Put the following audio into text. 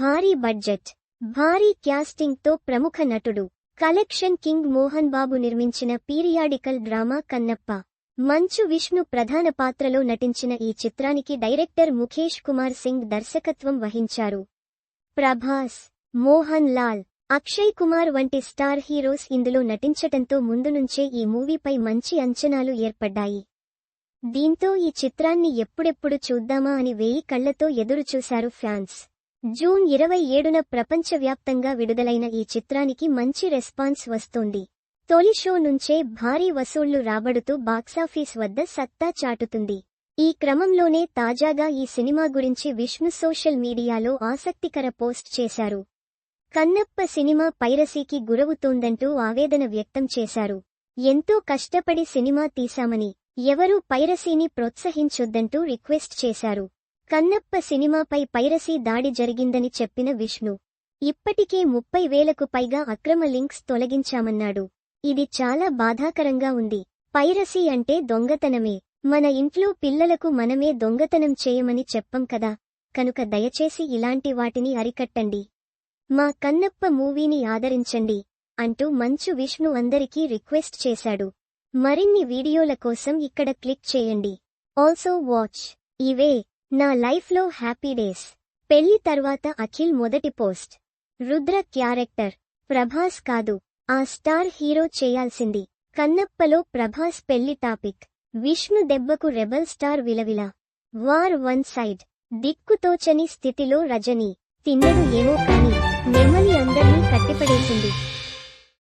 భారీ బడ్జెట్ భారీ క్యాస్టింగ్తో ప్రముఖ నటుడు. కలెక్షన్ కింగ్ మోహన్ బాబు నిర్మించిన పీరియాడికల్ డ్రామా కన్నప్ప. మంచు విష్ణు ప్రధాన పాత్రలో నటించిన ఈ చిత్రానికి డైరెక్టర్ ముఖేష్ కుమార్ సింగ్ దర్శకత్వం వహించారు. ప్రభాస్ మోహన్ లాల్ అక్షయ్ కుమార్ వంటి స్టార్ హీరోస్ ఇందులో నటించటంతో ముందు నుంచే ఈ మూవీపై మంచి అంచనాలు ఏర్పడ్డాయి. దీంతో ఈ చిత్రాన్ని ఎప్పుడెప్పుడు చూద్దామా అని వేయి కళ్ళతో ఎదురుచూశారు ఫ్యాన్స్. జూన్ ఇరవై ఏడున ప్రపంచవ్యాప్తంగా విడుదలైన ఈ చిత్రానికి మంచి రెస్పాన్స్ వస్తోంది. తొలి షో నుంచే భారీ వసూళ్ళు రాబడుతూ బాక్సాఫీస్ వద్ద సత్తా చాటుతుంది. ఈ క్రమంలోనే తాజాగా ఈ సినిమా గురించి విష్ణు సోషల్ మీడియాలో ఆసక్తికర పోస్ట్ చేశారు. కన్నప్ప సినిమా పైరసీకి గురవుతోందంటూ ఆవేదన వ్యక్తం చేశారు. ఎంతో కష్టపడి సినిమా తీశామని ఎవరూ పైరసీని ప్రోత్సహించొద్దంటూ రిక్వెస్ట్ చేశారు. కన్నప్ప సినిమాపై పైరసీ దాడి జరిగిందని చెప్పిన విష్ణు. ఇప్పటికే ముప్పై వేలకు పైగా అక్రమ లింక్స్ తొలగించామన్నాడు. ఇది చాలా బాధాకరంగా ఉంది. పైరసీ అంటే దొంగతనమే. మన ఇంట్లో పిల్లలకు మనమే దొంగతనం చేయమని చెప్పం కదా. కనుక దయచేసి ఇలాంటి వాటిని అరికట్టండి. మా కన్నప్ప మూవీని ఆదరించండి అంటూ మంచు విష్ణు అందరికీ రిక్వెస్ట్ చేశాడు. మరిన్ని వీడియోల కోసం ఇక్కడ క్లిక్ చేయండి. Also watch. ఇవే. నా లైఫ్లో హ్యాపీ డేస్. పెళ్ళి తర్వాత అఖిల్ మొదటి పోస్ట్. రుద్ర క్యారెక్టర్. ప్రభాస్ కాదు. ఆ స్టార్ హీరో చేయాల్సింది. కన్నప్పలో ప్రభాస్ పెళ్ళి టాపిక్. విష్ణు దెబ్బకు rebel star విలవిల. War one side. దిక్కుతోచని స్థితిలో రజనీ. తిన్నడు ఏమో కాని నెమ్మలి అందరినీ కట్టిపడేసింది.